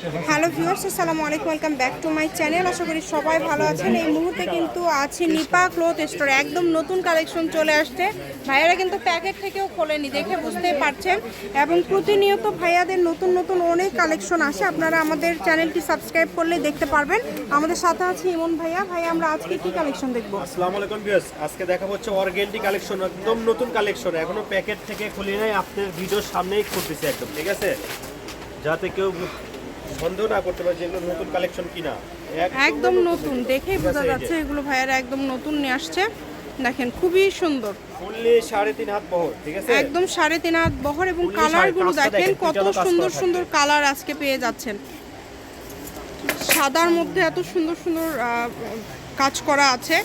Hello viewers, আসসালামু আলাইকুম, welcome back to my channel. আশা করি সবাই ভালো আছেন। এই মুহূর্তে কিন্তু আছে নিপা ক্লোথ স্টোর। একদম নতুন কালেকশন চলে আসছে। ভাইয়ারা কিন্তু প্যাকেট থেকেও খোলেনি, দেখে বুঝতেই পারছেন। এবং প্রতিনিয়ত ভাইয়াদের নতুন নতুন অনেক কালেকশন আসে। আপনারা আমাদের চ্যানেলটি সাবস্ক্রাইব করলে দেখতে পারবেন। আমাদের সাথে আছে ইমন ভাইয়া। ভাইয়া, আমরা আজকে কি কালেকশন দেখব? আসসালামু আলাইকুম ভিউয়ার্স। আজকে দেখাবো হচ্ছে অর্গেন্ডি কালেকশন, একদম নতুন কালেকশন। এখনও প্যাকেট থেকে খুলি নাই আপনার ভিডিওর সামনেই করতেছি একদম, ঠিক আছে? যাতে কেউ সন্দেহ না করতে পারে যে এগুলো নতুন কালেকশন কিনা। একদম নতুন দেখেই বোঝা। যাচ্ছে এগুলো ভাইয়ারা একদম নতুন নিয়ে আসছে। দেখেন খুবই সুন্দর। সাড়ে তিন হাত বহর ঠিক আছে? একদম সাড়ে তিন হাত বহর এবং কালারগুলো দেখেন কত সুন্দর সুন্দর কালার আজকে পেয়ে যাচ্ছেন। সাদার মধ্যে এত সুন্দর সুন্দর কাজ করা আছে।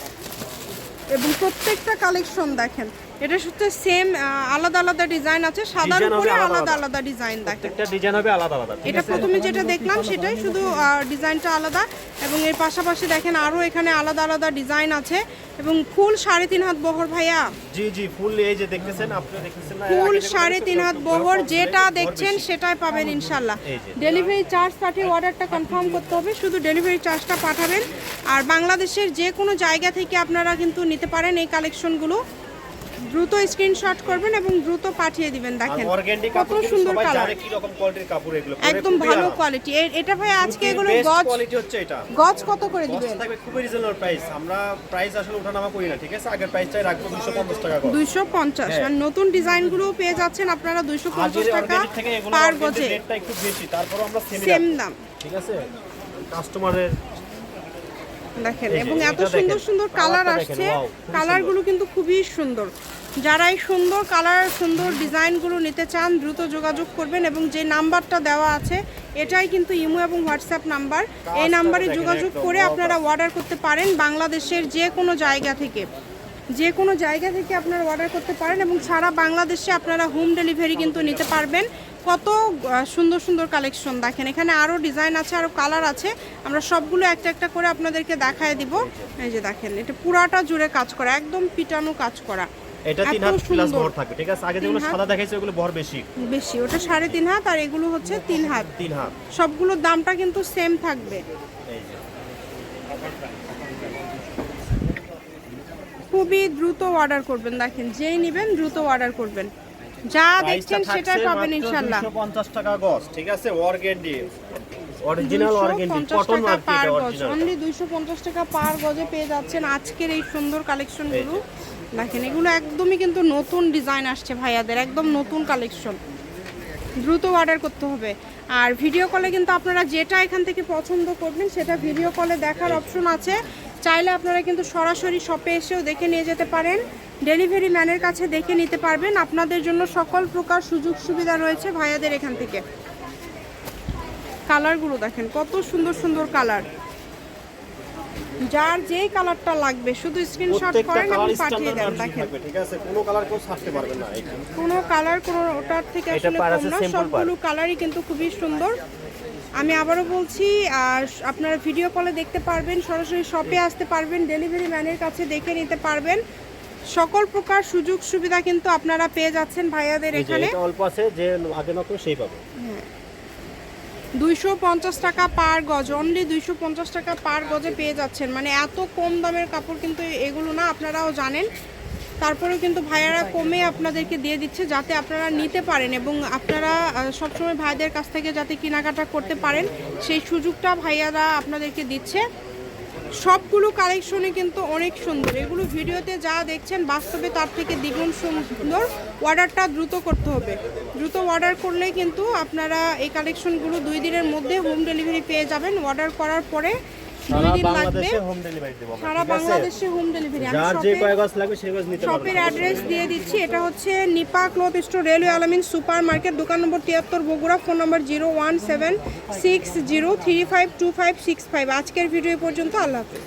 এবং প্রত্যেকটা কালেকশন দেখেন এটা হচ্ছে সেম আলাদা আলাদা ডিজাইন আছে সাদার উপরে আলাদা আলাদা ডিজাইন দেখেন। প্রত্যেকটা ডিজাইন হবে আলাদা আলাদা এটা প্রথমে যেটা দেখলাম সেটাই শুধু ডিজাইনটা আলাদা। এবং এর পাশাপাশি দেখেন আরও এখানে আলাদা আলাদা ডিজাইন আছে। এবং ফুল সাড়ে তিন হাত বহর ভাইয়া। জি জি ফুল এই যে দেখতেছেন আপনারা দেখতেছেন না ফুল সাড়ে তিন হাত বহর যেটা দেখছেন সেটাই পাবেন ইনশাল্লাহ। ডেলিভারি চার্জ পাঠিয়ে অর্ডারটা কনফার্ম করতে হবে শুধু ডেলিভারি চার্জটা পাঠাবেন। আর বাংলাদেশের যে কোনো জায়গা থেকে আপনারা কিন্তু নিতে পারেন এই কালেকশনগুলো দ্রুত স্ক্রিনশট করবেন এবং দ্রুত পাঠিয়ে দিবেন দেখেন। কত সুন্দর কালার কি রকম কোয়ালিটির কাপড় এগুলো। একদম ভালো কোয়ালিটি এটা ভাই আজকে এগুলো গজ কোয়ালিটি হচ্ছে এটা। গজ কত করে দিবেন? থাকবে খুবই রিজনেবল প্রাইস আমরা প্রাইস আসলে ওঠানামা করি না ঠিক আছে? আগের প্রাইসটাই রাখব দুশো পঞ্চাশ টাকা করে দুইশো পঞ্চাশ। হ্যাঁ। আর নতুন ডিজাইনগুলো পেয়ে যাচ্ছেন আপনারা দুইশো পঞ্চাশ হাজির টাকা পার গজে। রেটটা একটু বেশি তারপর আমরা সেম দাম। ঠিক আছে? কাস্টমারের দেখেন এবং এত সুন্দর সুন্দর কালার আসছে। কালারগুলো কিন্তু খুবই সুন্দর। যারা এই সুন্দর কালার সুন্দর ডিজাইনগুলো নিতে চান দ্রুত যোগাযোগ করবেন এবং যে নাম্বারটা দেওয়া আছে এটাই কিন্তু ইমো এবং হোয়াটসঅ্যাপ নাম্বার। এই নাম্বারে যোগাযোগ করে আপনারা অর্ডার করতে পারেন বাংলাদেশের যে কোনো জায়গা থেকে। যে কোনো জায়গা থেকে আপনারা অর্ডার করতে পারেন এবং সারা বাংলাদেশে আপনারা হোম ডেলিভারি কিন্তু নিতে পারবেন। কত সুন্দর সুন্দর কালেকশন দেখেন। এখানে আরও ডিজাইন আছে আরও কালার আছে। আমরা সবগুলো একটা একটা করে আপনাদেরকে দেখায় দিব। এই যে দেখেন এটা পুরাটা জুড়ে কাজ করা একদম পিটানো কাজ করা। এটা তিন হাত প্লাস ভর থাকবে ঠিক আছে? আগে যেগুলো সাদা দেখাইছে ওগুলো ভর বেশি। বেশি ওটা সাড়ে তিন হাত আর এগুলো হচ্ছে তিন হাত। তিন হাত। সবগুলোর দামটা কিন্তু সেম থাকবে এই যে খুবই দ্রুত অর্ডার করবেন দেখেন যেই নেবেন দ্রুত অর্ডার করবেন। যা দেখছেন সেটাই পাবেন ইনশাল্লাহ। পঞ্চাশ টাকা গজ ঠিক আছে? Organdy original organdy 250 cotton market per গজ। অরিজিনাল অনলি দুইশো পঞ্চাশ টাকা পার গজে পেয়ে যাচ্ছেন আজকের এই সুন্দর কালেকশনগুলো দেখেন এগুলো একদমই কিন্তু নতুন ডিজাইন আসছে ভাইয়াদের একদম নতুন কালেকশন দ্রুত অর্ডার করতে হবে। আর ভিডিও কলে কিন্তু আপনারা যেটা এখান থেকে পছন্দ করবেন সেটা ভিডিও কলে দেখার অপশন আছে। চাইলে আপনারা কিন্তু সরাসরি শপে এসেও দেখে নিয়ে যেতে পারেন। ডেলিভারি ম্যানের কাছে দেখে নিতে পারবেন। আপনাদের জন্য সকল প্রকার সুযোগ সুবিধা রয়েছে ভাইয়াদের এখান থেকে। কালারগুলো দেখেন কত সুন্দর সুন্দর কালার যার যেই কালারটা লাগবে শুধু স্ক্রিনশট করেন এবং পাঠিয়ে দেন দেখেন। ঠিক আছে? কোনো কালার ছাড়তে পারবে না কোনো কালার কোনো ওটার থেকে আসলে সবগুলো কালারই কিন্তু খুবই সুন্দর। আমি আবারও বলছি আর আপনারা ভিডিও কলে দেখতে পারবেন সরাসরি শপে আসতে পারবেন ডেলিভারি ম্যানের কাছে দেখে নিতে পারবেন। সকল প্রকার সুযোগ সুবিধা কিন্তু আপনারা পেয়ে যাচ্ছেন ভাইয়াদের এখানে। অল্প আছে যে আগে নতুন সেই পাবে। দুইশো পঞ্চাশ টাকা পার গজ অনলি দুইশো পঞ্চাশ টাকা পার গজে পেয়ে যাচ্ছেন। মানে এত কম দামের কাপড় কিন্তু এগুলো না আপনারাও জানেন। তারপরেও কিন্তু ভাইয়ারা কমে আপনাদেরকে দিয়ে দিচ্ছে যাতে আপনারা নিতে পারেন এবং আপনারা সবসময় ভাইদের কাছ থেকে যাতে কেনাকাটা করতে পারেন, সেই সুযোগটা ভাইয়ারা আপনাদেরকে দিচ্ছে। সবগুলো কালেকশনে কিন্তু অনেক সুন্দর। এগুলো ভিডিওতে যা দেখছেন বাস্তবে তার থেকে দ্বিগুণ সুন্দর। অর্ডারটা দ্রুত করতে হবে। দ্রুত অর্ডার করলে কিন্তু আপনারা এই কালেকশনগুলো দুই দিনের মধ্যে হোম ডেলিভারি পেয়ে যাবেন। অর্ডার করার পরে দুই দিন লাগবে। বাংলাদেশে হোম ডেলিভারি দেবো আমরা, সারা বাংলাদেশে হোম ডেলিভারি যার যে কয় গজ লাগবে সেই গজ নিতে পারবে। শপের অ্যাড্রেস দিয়ে দিচ্ছি। এটা হচ্ছে Nipa cloth store railway Alamin super market দোকান নম্বর তিয়াত্তর Bogura phone number zero one seven six zero three five two five six five আজকের ভিডিও পর্যন্ত আল্লাহ হাফেজ।